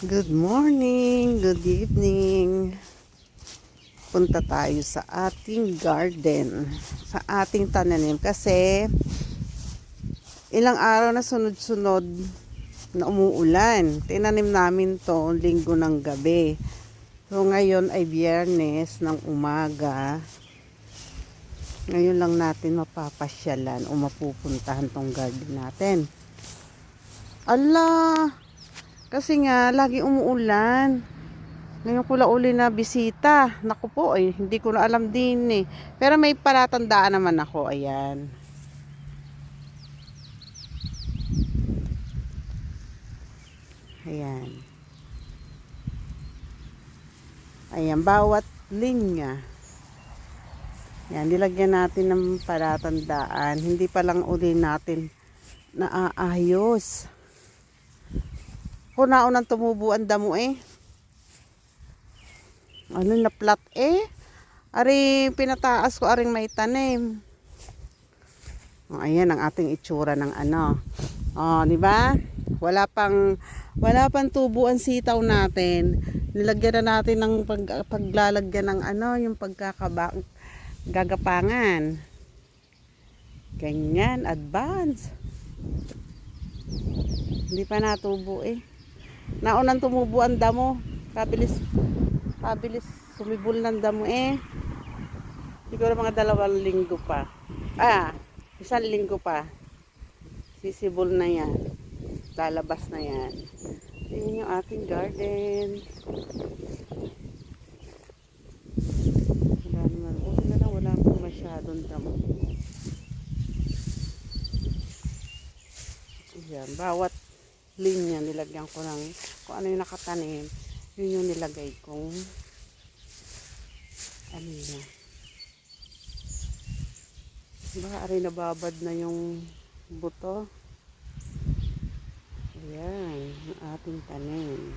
Good morning, good evening. Punta tayo sa ating garden, sa ating tananim kasi ilang araw na sunod-sunod na umuulan. Tinanim namin to linggo ng gabi. So ngayon ay biyernes ng umaga. Ngayon lang natin mapapasyalan o mapupuntahan tong garden natin. Allah! Kasi nga, lagi umuulan. Ngayon ko uli na bisita. Naku po, eh, hindi ko na alam din eh. Pero may palatandaan naman ako, ayan. Ayan. Ayan, bawat linya. Yan, nilagyan natin ng palatandaan. Hindi pa lang uli natin naaayos. Kung naunang tumubo ang damo eh. Ano na plat eh. Ari pinataas ko aring may tanim. Oh, ayan ang ating itsura ng ano. Oh, di ba? Wala pang wala pang tubo ang sitaw natin. Nilagyan na natin ng pag, paglalagyan ng ano, yung pagkakaba gagapangan. Ganyan, advance. Hindi pa natubo eh. Naunang tumubo ang damo. Kabilis, kabilis sumibol ng damo eh. Siguro mga dalawang linggo pa. Ah, isang linggo pa. Sisibol na yan. Lalabas na yan. Yan yung ating garden. Wala naman. Okay na. Wala pang masyadong damo. Yan. Bawat linya nilagyan ko ng kung ano yung nakatanim yun yung nilagay kong ano yun baka aray nababad na yung buto. Ayan ang ating tanim